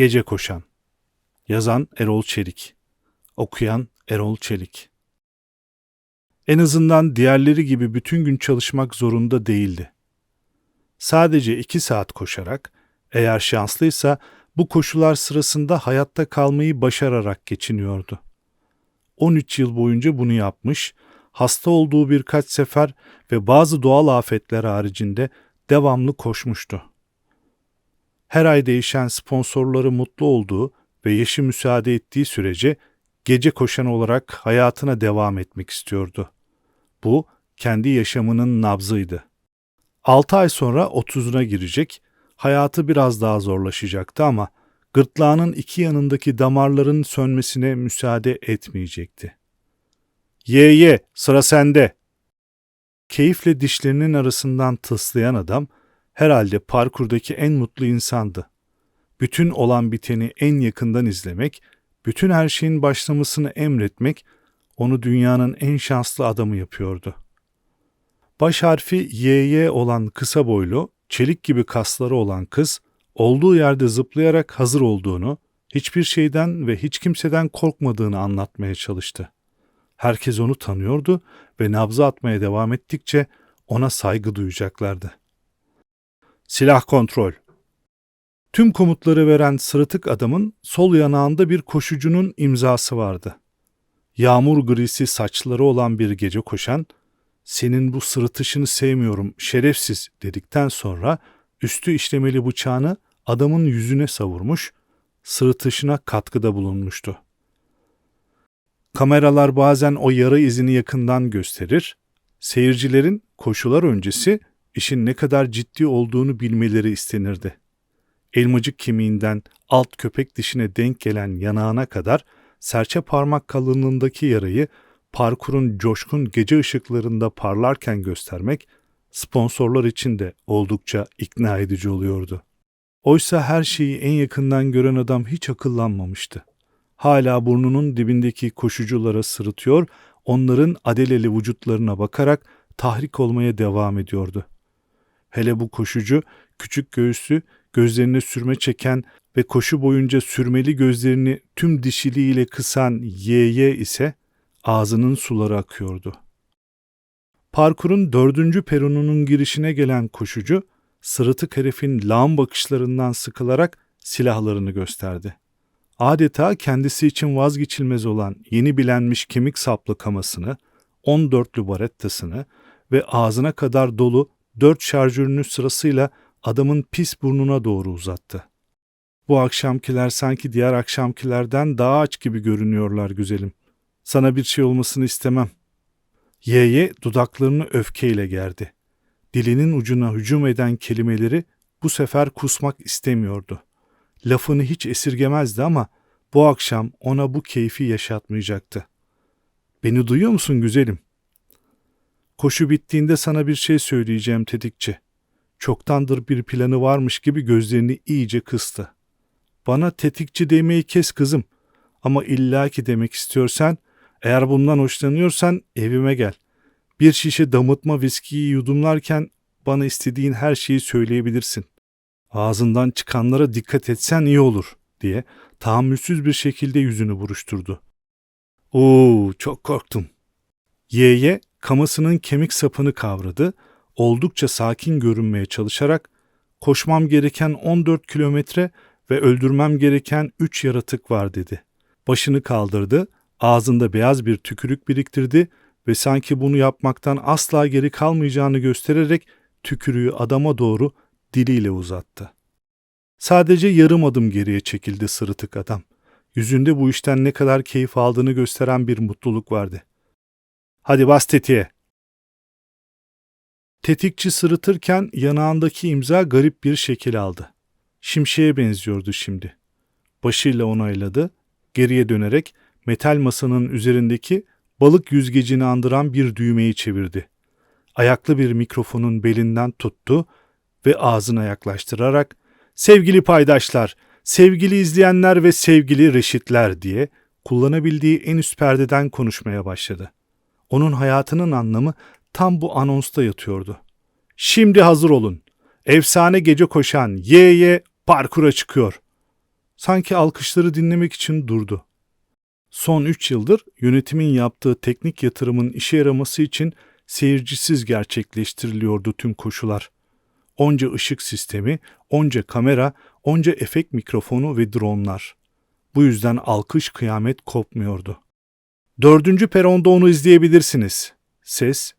Gece Koşan Yazan Erol Çelik Okuyan Erol Çelik En azından diğerleri gibi bütün gün çalışmak zorunda değildi. Sadece iki saat koşarak, eğer şanslıysa bu koşular sırasında hayatta kalmayı başararak geçiniyordu. 13 yıl boyunca bunu yapmış, hasta olduğu birkaç sefer ve bazı doğal afetler haricinde devamlı koşmuştu. Her ay değişen sponsorları mutlu olduğu ve yaşı müsaade ettiği sürece gece koşan olarak hayatına devam etmek istiyordu. Bu kendi yaşamının nabzıydı. 6 ay sonra 30'una girecek, hayatı biraz daha zorlaşacaktı ama gırtlağının iki yanındaki damarların sönmesine müsaade etmeyecekti. Ye ye, sıra sende. Keyifle dişlerinin arasından tıslayan adam herhalde parkurdaki en mutlu insandı. Bütün olan biteni en yakından izlemek, bütün her şeyin başlamasını emretmek onu dünyanın en şanslı adamı yapıyordu. Baş harfi YY olan kısa boylu, çelik gibi kasları olan kız, olduğu yerde zıplayarak hazır olduğunu, hiçbir şeyden ve hiç kimseden korkmadığını anlatmaya çalıştı. Herkes onu tanıyordu ve nabza atmaya devam ettikçe ona saygı duyacaklardı. Silah kontrol. Tüm komutları veren sırıtık adamın sol yanağında bir koşucunun imzası vardı. Yağmur grisi saçları olan bir gece koşan, senin bu sırıtışını sevmiyorum şerefsiz dedikten sonra üstü işlemeli bıçağını adamın yüzüne savurmuş, sırıtışına katkıda bulunmuştu. Kameralar bazen o yara izini yakından gösterir, seyircilerin koşular öncesi işin ne kadar ciddi olduğunu bilmeleri istenirdi. Elmacık kemiğinden alt köpek dişine denk gelen yanağına kadar serçe parmak kalınlığındaki yarayı parkurun coşkun gece ışıklarında parlarken göstermek sponsorlar için de oldukça ikna edici oluyordu. Oysa her şeyi en yakından gören adam hiç akıllanmamıştı. Hala burnunun dibindeki koşuculara sırıtıyor, onların adeleli vücutlarına bakarak tahrik olmaya devam ediyordu. Hele bu koşucu küçük göğüslü, gözlerine sürme çeken ve koşu boyunca sürmeli gözlerini tüm dişiliğiyle kısan YY ise ağzının suları akıyordu. Parkurun dördüncü peronunun girişine gelen koşucu, sırıtık herifin lağım bakışlarından sıkılarak silahlarını gösterdi. Adeta kendisi için vazgeçilmez olan yeni bilenmiş kemik saplı kamasını, 14'lü barettasını ve ağzına kadar dolu dört şarjörünü sırasıyla adamın pis burnuna doğru uzattı. Bu akşamkiler sanki diğer akşamkilerden daha aç gibi görünüyorlar güzelim. Sana bir şey olmasını istemem. Y'ye dudaklarını öfkeyle gerdi. Dilinin ucuna hücum eden kelimeleri bu sefer kusmak istemiyordu. Lafını hiç esirgemezdi ama bu akşam ona bu keyfi yaşatmayacaktı. Beni duyuyor musun güzelim? Koşu bittiğinde sana bir şey söyleyeceğim tetikçi. Çoktandır bir planı varmış gibi gözlerini iyice kıstı. Bana tetikçi demeyi kes kızım. Ama illaki demek istiyorsan, eğer bundan hoşlanıyorsan evime gel. Bir şişe damıtma viskiyi yudumlarken bana istediğin her şeyi söyleyebilirsin. Ağzından çıkanlara dikkat etsen iyi olur diye tahammülsüz bir şekilde yüzünü buruşturdu. Oo, çok korktum. Y'ye kamasının kemik sapını kavradı, oldukça sakin görünmeye çalışarak koşmam gereken 14 kilometre ve öldürmem gereken 3 yaratık var dedi. Başını kaldırdı, ağzında beyaz bir tükürük biriktirdi ve sanki bunu yapmaktan asla geri kalmayacağını göstererek tükürüğü adama doğru diliyle uzattı. Sadece yarım adım geriye çekildi sırıtık adam. Yüzünde bu işten ne kadar keyif aldığını gösteren bir mutluluk vardı. Hadi bas tetiğe. Tetikçi sırıtırken yanağındaki imza garip bir şekil aldı. Şimşeğe benziyordu şimdi. Başıyla onayladı, geriye dönerek metal masanın üzerindeki balık yüzgecini andıran bir düğmeyi çevirdi. Ayaklı bir mikrofonun belinden tuttu ve ağzına yaklaştırarak "Sevgili paydaşlar, sevgili izleyenler ve sevgili reşitler" diye kullanabildiği en üst perdeden konuşmaya başladı. Onun hayatının anlamı tam bu anonsta yatıyordu. Şimdi hazır olun. Efsane gece koşan YY parkura çıkıyor. Sanki alkışları dinlemek için durdu. Son 3 yıldır yönetimin yaptığı teknik yatırımın işe yaraması için seyircisiz gerçekleştiriliyordu tüm koşular. Onca ışık sistemi, onca kamera, onca efekt mikrofonu ve dronlar. Bu yüzden alkış kıyamet kopmuyordu. Dördüncü peronda onu izleyebilirsiniz. Ses,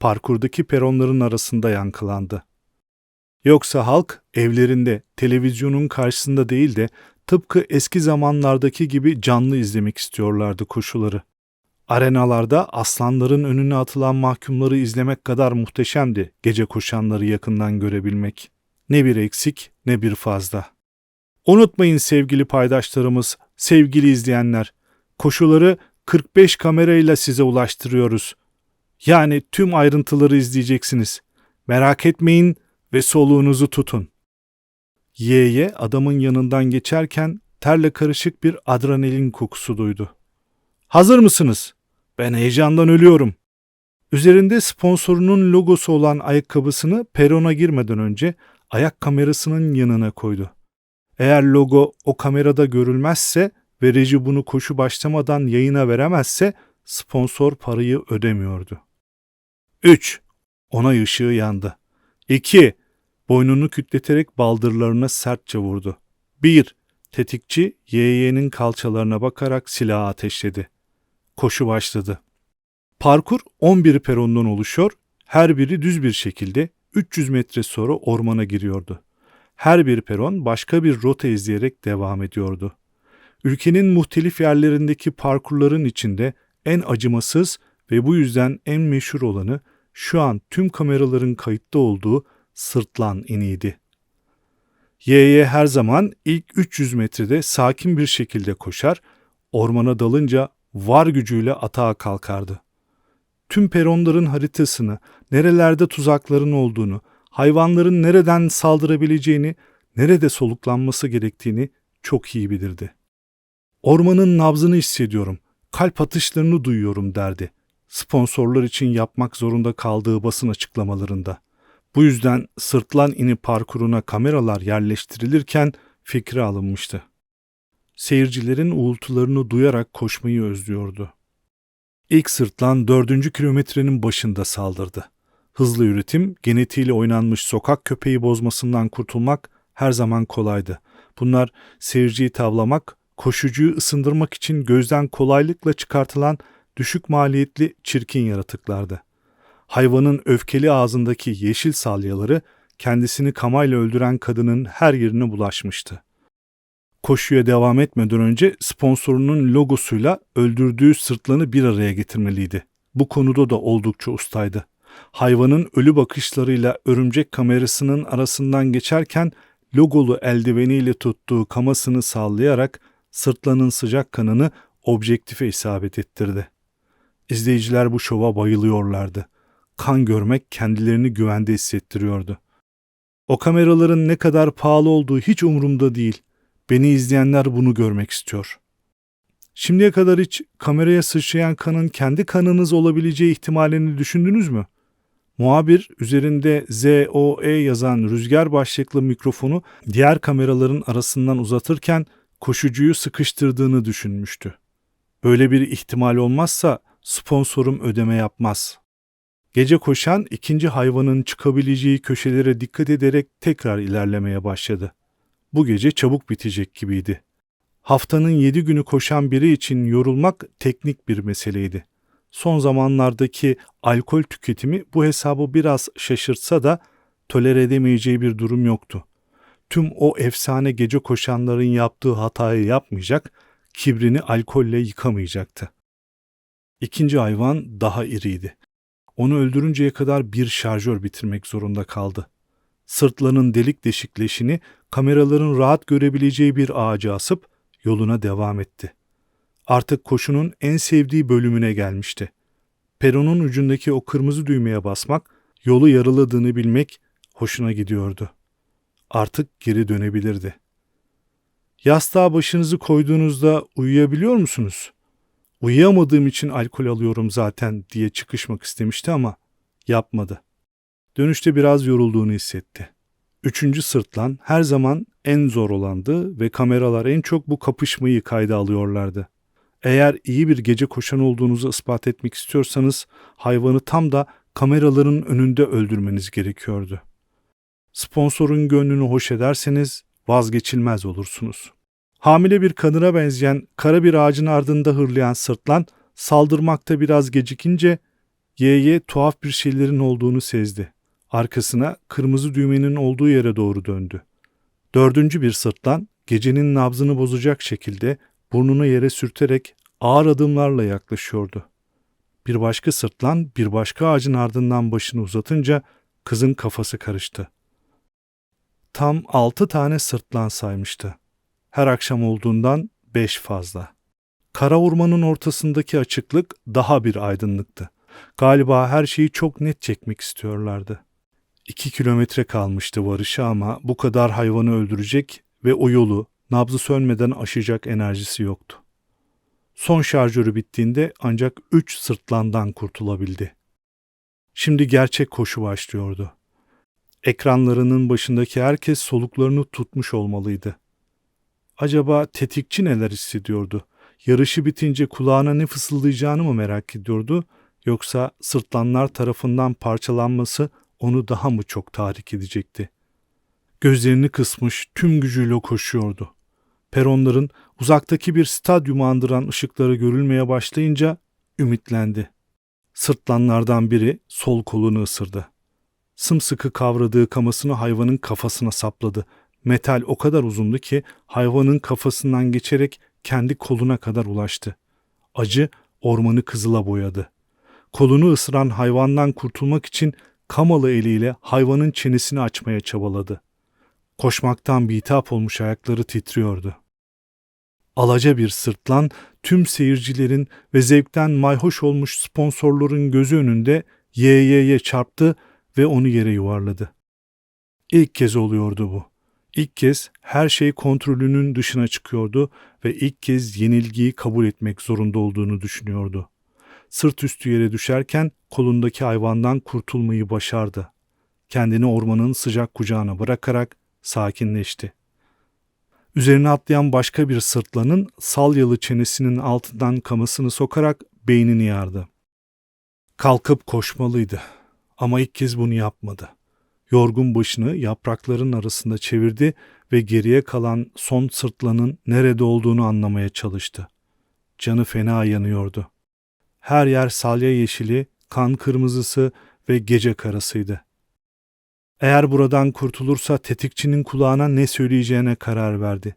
parkurdaki peronların arasında yankılandı. Yoksa halk evlerinde, televizyonun karşısında değil de tıpkı eski zamanlardaki gibi canlı izlemek istiyorlardı koşuları. Arenalarda aslanların önüne atılan mahkumları izlemek kadar muhteşemdi gece koşanları yakından görebilmek. Ne bir eksik ne bir fazla. Unutmayın sevgili paydaşlarımız, sevgili izleyenler. Koşuları 45 kamerayla size ulaştırıyoruz. Yani tüm ayrıntıları izleyeceksiniz. Merak etmeyin ve soluğunuzu tutun. Y'ye adamın yanından geçerken terle karışık bir adrenalin kokusu duydu. Hazır mısınız? Ben heyecandan ölüyorum. Üzerinde sponsorunun logosu olan ayakkabısını perona girmeden önce ayak kamerasının yanına koydu. Eğer logo o kamerada görülmezse ve reji bunu koşu başlamadan yayına veremezse sponsor parayı ödemiyordu. 3. Onay ışığı yandı. 2. Boynunu kütleterek baldırlarına sertçe vurdu. 1. Tetikçi YY'nin kalçalarına bakarak silahı ateşledi. Koşu başladı. Parkur 11 perondan oluşuyor, her biri düz bir şekilde 300 metre sonra ormana giriyordu. Her bir peron başka bir rota izleyerek devam ediyordu. Ülkenin muhtelif yerlerindeki parkurların içinde en acımasız ve bu yüzden en meşhur olanı şu an tüm kameraların kayıtta olduğu sırtlan iniydi. YY her zaman ilk 300 metrede sakin bir şekilde koşar, ormana dalınca var gücüyle atağa kalkardı. Tüm peronların haritasını, nerelerde tuzakların olduğunu, hayvanların nereden saldırabileceğini, nerede soluklanması gerektiğini çok iyi bilirdi. Ormanın nabzını hissediyorum, kalp atışlarını duyuyorum derdi. Sponsorlar için yapmak zorunda kaldığı basın açıklamalarında. Bu yüzden sırtlan ini parkuruna kameralar yerleştirilirken fikri alınmıştı. Seyircilerin uğultularını duyarak koşmayı özlüyordu. İlk sırtlan dördüncü kilometrenin başında saldırdı. Hızlı üretim, genetiğiyle oynanmış sokak köpeği bozmasından kurtulmak her zaman kolaydı. Bunlar seyirciyi tavlamak, koşucuyu ısındırmak için gözden kolaylıkla çıkartılan düşük maliyetli çirkin yaratıklardı. Hayvanın öfkeli ağzındaki yeşil salyaları kendisini kamayla öldüren kadının her yerine bulaşmıştı. Koşuya devam etmeden önce sponsorunun logosuyla öldürdüğü sırtlanı bir araya getirmeliydi. Bu konuda da oldukça ustaydı. Hayvanın ölü bakışlarıyla örümcek kamerasının arasından geçerken logolu eldiveniyle tuttuğu kamasını sallayarak sırtlanın sıcak kanını objektife isabet ettirdi. İzleyiciler bu şova bayılıyorlardı. Kan görmek kendilerini güvende hissettiriyordu. O kameraların ne kadar pahalı olduğu hiç umurumda değil. Beni izleyenler bunu görmek istiyor. Şimdiye kadar hiç kameraya sıçrayan kanın kendi kanınız olabileceği ihtimalini düşündünüz mü? Muhabir üzerinde ZOE yazan rüzgar başlıklı mikrofonu diğer kameraların arasından uzatırken koşucuyu sıkıştırdığını düşünmüştü. Böyle bir ihtimal olmazsa sponsorum ödeme yapmaz. Gece koşan ikinci hayvanın çıkabileceği köşelere dikkat ederek tekrar ilerlemeye başladı. Bu gece çabuk bitecek gibiydi. Haftanın yedi günü koşan biri için yorulmak teknik bir meseleydi. Son zamanlardaki alkol tüketimi bu hesabı biraz şaşırtsa da tolere edemeyeceği bir durum yoktu. Tüm o efsane gece koşanların yaptığı hatayı yapmayacak, kibrini alkolle yıkamayacaktı. İkinci hayvan daha iriydi. Onu öldürünceye kadar bir şarjör bitirmek zorunda kaldı. Sırtlarının delik deşikleşini kameraların rahat görebileceği bir ağaca asıp yoluna devam etti. Artık koşunun en sevdiği bölümüne gelmişti. Peronun ucundaki o kırmızı düğmeye basmak, yolu yarıladığını bilmek hoşuna gidiyordu. Artık geri dönebilirdi. Yastığa başınızı koyduğunuzda uyuyabiliyor musunuz? Uyuyamadığım için alkol alıyorum zaten diye çıkışmak istemişti ama yapmadı. Dönüşte biraz yorulduğunu hissetti. Üçüncü sırtlan her zaman en zor olandı ve kameralar en çok bu kapışmayı kayda alıyorlardı. Eğer iyi bir gece koşan olduğunuzu ispat etmek istiyorsanız hayvanı tam da kameraların önünde öldürmeniz gerekiyordu. Sponsorun gönlünü hoş ederseniz vazgeçilmez olursunuz. Hamile bir kadına benzeyen kara bir ağacın ardında hırlayan sırtlan saldırmakta biraz gecikince Y'ye tuhaf bir şeylerin olduğunu sezdi. Arkasına kırmızı düğmenin olduğu yere doğru döndü. Dördüncü bir sırtlan gecenin nabzını bozacak şekilde burnunu yere sürterek ağır adımlarla yaklaşıyordu. Bir başka sırtlan bir başka ağacın ardından başını uzatınca kızın kafası karıştı. Tam altı tane sırtlan saymıştı. Her akşam olduğundan beş fazla. Kara ormanın ortasındaki açıklık daha bir aydınlıktı. Galiba her şeyi çok net çekmek istiyorlardı. İki kilometre kalmıştı varışa ama bu kadar hayvanı öldürecek ve o yolu nabzı sönmeden aşacak enerjisi yoktu. Son şarjörü bittiğinde ancak üç sırtlandan kurtulabildi. Şimdi gerçek koşu başlıyordu. Ekranlarının başındaki herkes soluklarını tutmuş olmalıydı. Acaba tetikçi neler hissediyordu? Yarışı bitince kulağına ne fısıldayacağını mı merak ediyordu? Yoksa sırtlanlar tarafından parçalanması onu daha mı çok tahrik edecekti? Gözlerini kısmış tüm gücüyle koşuyordu. Peronların uzaktaki bir stadyumu andıran ışıkları görülmeye başlayınca ümitlendi. Sırtlanlardan biri sol kolunu ısırdı. Sımsıkı kavradığı kamasını hayvanın kafasına sapladı. Metal o kadar uzundu ki hayvanın kafasından geçerek kendi koluna kadar ulaştı. Acı ormanı kızıla boyadı. Kolunu ısıran hayvandan kurtulmak için kamalı eliyle hayvanın çenesini açmaya çabaladı. Koşmaktan bitap olmuş ayakları titriyordu. Alaca bir sırtlan tüm seyircilerin ve zevkten mayhoş olmuş sponsorların gözü önünde YY'ye çarptı ve onu yere yuvarladı. İlk kez oluyordu bu. İlk kez her şey kontrolünün dışına çıkıyordu ve ilk kez yenilgiyi kabul etmek zorunda olduğunu düşünüyordu. Sırt üstü yere düşerken kolundaki hayvandan kurtulmayı başardı. Kendini ormanın sıcak kucağına bırakarak sakinleşti. Üzerine atlayan başka bir sırtlanın salyalı çenesinin altından kamasını sokarak beynini yardı. Kalkıp koşmalıydı ama ilk kez bunu yapmadı. Yorgun başını yaprakların arasında çevirdi ve geriye kalan son sırtlanın nerede olduğunu anlamaya çalıştı. Canı fena yanıyordu. Her yer salya yeşili, kan kırmızısı ve gece karasıydı. Eğer buradan kurtulursa tetikçinin kulağına ne söyleyeceğine karar verdi.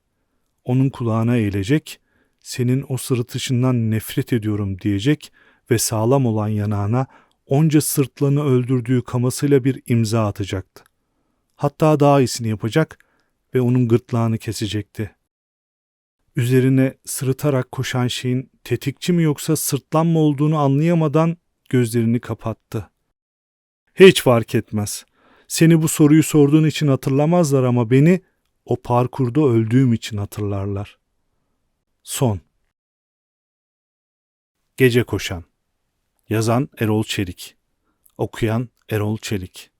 Onun kulağına eğilecek, senin o sırıtışından nefret ediyorum diyecek ve sağlam olan yanağına onca sırtlanı öldürdüğü kamasıyla bir imza atacaktı. Hatta daha iyisini yapacak ve onun gırtlağını kesecekti. Üzerine sırıtarak koşan şeyin tetikçi mi yoksa sırtlan mı olduğunu anlayamadan gözlerini kapattı. Hiç fark etmez. Seni bu soruyu sorduğun için hatırlamazlar ama beni o parkurda öldüğüm için hatırlarlar. Son Gece Koşan Yazan Erol Çelik. Okuyan Erol Çelik